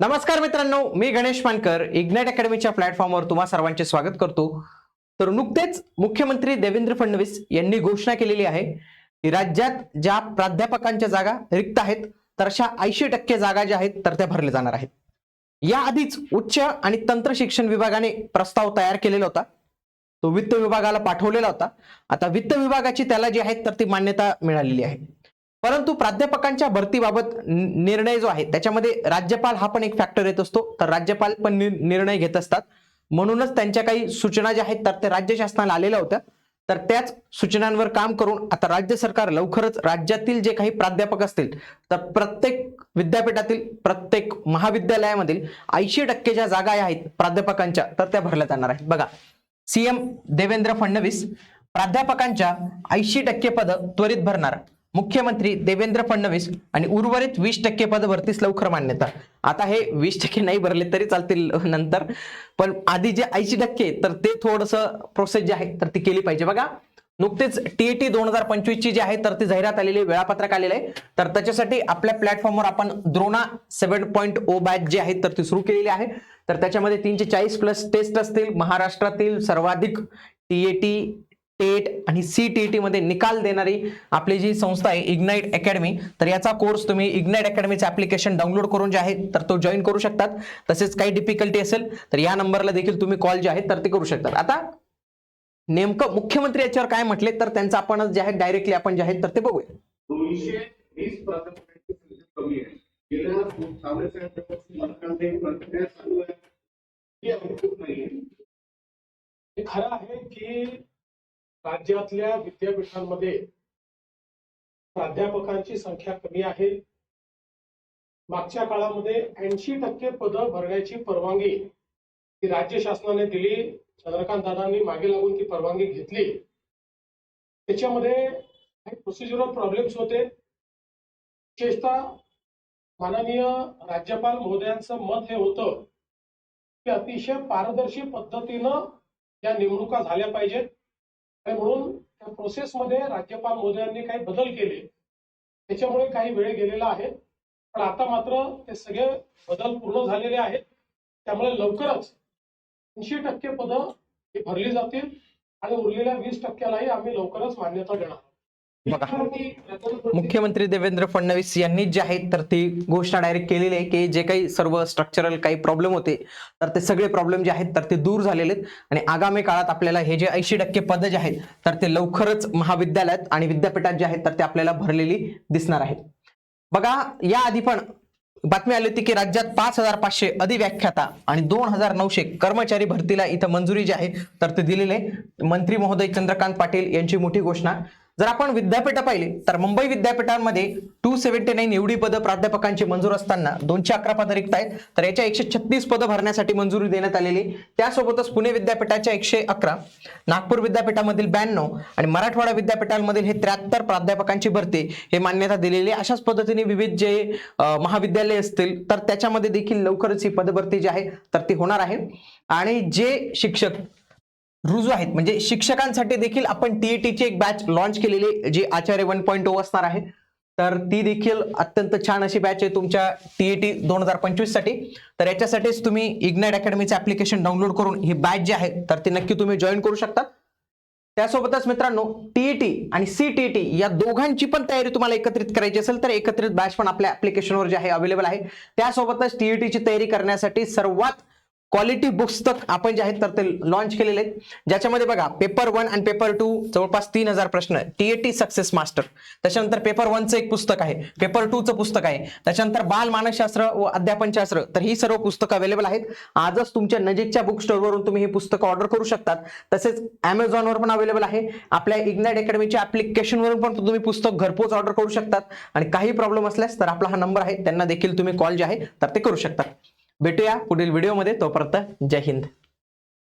नमस्कार मित्रांनो मी गणेश मानकर इग्नाइट अकॅडमीच्या प्लॅटफॉर्मवर तुम्हा सर्वांचे स्वागत करतो. तर नुकतेच मुख्यमंत्री देवेंद्र फडणवीस यांनी घोषणा केलेली आहे की राज्यात ज्या प्राध्यापकांच्या जागा रिक्त आहेत तर अशा ऐंशी टक्के जागा ज्या आहेत तर त्या भरल्या जाणार आहेत. याआधीच उच्च आणि तंत्र शिक्षण विभागाने प्रस्ताव तयार केलेला होता. तो वित्त विभागाला पाठवलेला होता. आता वित्त विभागाची त्याला जी आहे तर ती मान्यता मिळालेली आहे. परंतु प्राध्यापकांच्या भरतीबाबत निर्णय जो आहे त्याच्यामध्ये राज्यपाल हा पण एक फॅक्टर येत असतो. तर राज्यपाल पण निर्णय घेत असतात. म्हणूनच त्यांच्या काही सूचना ज्या आहेत तर त्या राज्य शासनाला आलेल्या होत्या. तर त्याच सूचनांवर काम करून आता राज्य सरकार लवकरच राज्यातील जे काही प्राध्यापक असतील तर प्रत्येक विद्यापीठातील प्रत्येक महाविद्यालयामधील ऐंशी टक्के ज्या जागा आहेत प्राध्यापकांच्या तर त्या भरल्या जाणार आहेत. बघा सीएम देवेंद्र फडणवीस प्राध्यापकांच्या ऐंशी टक्के पद त्वरित भरणार. मुख्यमंत्री देवेंद्र फडणवीस आणि उर्वरित वीस टक्के पद भरतीस लवकर मान्यता. आता हे वीस टक्के नाही भरले तरी चालतील नंतर. पण आधी जे ऐंशी टक्के तर ते थोडस प्रोसेस जे आहे तर ती केली पाहिजे. बघा नुकतेच टीएटी दोन हजार पंचवीस ची जी आहे तर ती जाहिरात आलेली आहे, वेळापत्रक आलेलं आहे. तर त्याच्यासाठी आपल्या प्लॅटफॉर्मवर आपण Drona seven point O batch जी आहे तर ती सुरू केलेली आहे. तर त्याच्यामध्ये तीनशे चाळीस प्लस टेस्ट असतील महाराष्ट्रातील सर्वाधिक टीएटी टेट आणि सी टी मध्ये निकाल देणारी आपली जी संस्था आहे इग्नाईट अकॅडमी तर याचा कोर्स तुम्ही इग्नाइट अकॅडमीचे ऍप्लिकेशन डाउनलोड करून जे आहे तर तो जॉईन करू शकतात. तसेच काही डिफिकल्टी असेल तर या नंबरला देखील तुम्ही कॉल जे आहे तर ते करू शकतात. आता नेमकं मुख्यमंत्री याच्यावर काय म्हटले तर त्यांचं आपण जे आहे डायरेक्टली आपण जे आहे तर ते बघूया. दोनशे वीस कमी आहे. खरं आहे की राज्यातल्या विद्यापीठांमध्ये प्राध्यापकांची संख्या कमी आहे. मागच्या काळामध्ये ऐंशी टक्के पदं भरण्याची परवानगी ती राज्य शासनाने दिली. चंद्रकांत दादांनी मागे लागून ती परवानगी घेतली. त्याच्यामध्ये काही प्रोसिजरल प्रॉब्लेम्स होते. विशेषतः माननीय राज्यपाल महोदयांचं मत हे होतं की अतिशय पारदर्शी पद्धतीनं या नेमणुका झाल्या पाहिजेत. आणि म्हणून? त्या प्रोसेसमध्ये राज्यपाल महोदयांनी काही बदल केले. त्याच्यामुळे काही वेळ गेलेला आहे. पण आता मात्र ते सगळे बदल पूर्ण झालेले आहेत. त्यामुळे लवकरच ऐंशी टक्के पदं ही भरली जातील आणि उरलेल्या वीस टक्क्यालाही आम्ही लवकरच मान्यता देणार आहोत. बघा. मुख्यमंत्री देवेंद्र फडणवीस यांनी जे आहे तर ती घोषणा डायरेक्ट केलेली आहे की जे काही सर्व स्ट्रक्चरल काही प्रॉब्लेम होते तर ते सगळे प्रॉब्लेम जे आहेत तर ते दूर झालेले आहेत. आणि आगामी काळात आपल्याला हे जे ऐंशी टक्के पद जे आहेत तर ते लवकरच महाविद्यालयात आणि विद्यापीठात जे आहेत तर ते आपल्याला भरलेली दिसणार आहेत. बघा या आधी पण बातमी आली होती की राज्यात पाच हजार पाचशे अधिव्याख्याता आणि दोन हजार नऊशे कर्मचारी भरतीला इथं मंजुरी जी आहे तर ते दिलेले मंत्री महोदय चंद्रकांत पाटील यांची मोठी घोषणा. जर आपण विद्यापीठ पाहिले तर मुंबई विद्यापीठांमध्ये टू सेव्हन्टी नाईन एवढी पदं प्राध्यापकांची मंजूर असताना दोनशे अकरा पदं रिक्त आहेत तर याच्या एकशे छत्तीस पदं भरण्यासाठी मंजुरी देण्यात आलेली. त्यासोबतच पुणे विद्यापीठाच्या एकशे अकरा नागपूर विद्यापीठामधील ब्याण्णव आणि मराठवाडा विद्यापीठांमधील हे त्र्याहत्तर प्राध्यापकांची भरती हे मान्यता दिलेली अशाच पद्धतीने विविध जे महाविद्यालय असतील तर त्याच्यामध्ये देखील लवकरच ही पदभरती जी आहे तर ती होणार आहे. आणि जे शिक्षक रुजू आहेत. म्हणजे शिक्षकांसाठी देखील आपण टीईटीची एक बॅच लॉन्च केलेली जी आचार्य वन पॉईंट ओ असणार आहे. तर ती देखील अत्यंत छान अशी बॅच आहे तुमच्या टीईटी दोन हजार पंचवीससाठी. तर याच्यासाठीच तुम्ही इग्नाइट अकॅडमीचं ऍप्लिकेशन डाउनलोड करून ही बॅच जी आहे तर ती नक्की तुम्ही जॉईन करू शकता. त्यासोबतच मित्रांनो टीईटी आणि सीटीईटी या दोघांची पण तयारी तुम्हाला एकत्रित करायची असेल तर एकत्रित बॅच पण आपल्या ऍप्लिकेशनवर जे आहे अवेलेबल आहे. त्यासोबतच टीईटीची तयारी करण्यासाठी सर्वात क्वालिटी पुस्तक आपण जे आहेत तर ते लॉन्च केलेले आहेत. ज्याच्यामध्ये बघा पेपर वन आणि पेपर टू जवळपास तीन हजार प्रश्न टीएटी सक्सेस मास्टर त्याच्यानंतर पेपर वनचं एक पुस्तक आहे. पेपर टूचं पुस्तक आहे. त्याच्यानंतर बाल मानसशास्त्र व अध्यापनशास्त्र तर ही सर्व पुस्तकं अवेलेबल आहेत. आजच तुमच्या नजीकच्या बुक स्टोअरवरून तुम्ही ही पुस्तकं ऑर्डर करू शकतात. तसेच अमेझॉनवर पण अवेलेबल आहे. आपल्या इग्नाइट अकॅडमीच्या ऍप्लिकेशनवरून पण तुम्ही पुस्तक घरपोच ऑर्डर करू शकतात. आणि काही प्रॉब्लेम असल्यास तर आपला हा नंबर आहे. त्यांना देखील तुम्ही कॉल जे आहे तर ते करू शकतात. भेटूया पुढील व्हिडिओमध्ये. तोपर्यंत जय हिंद.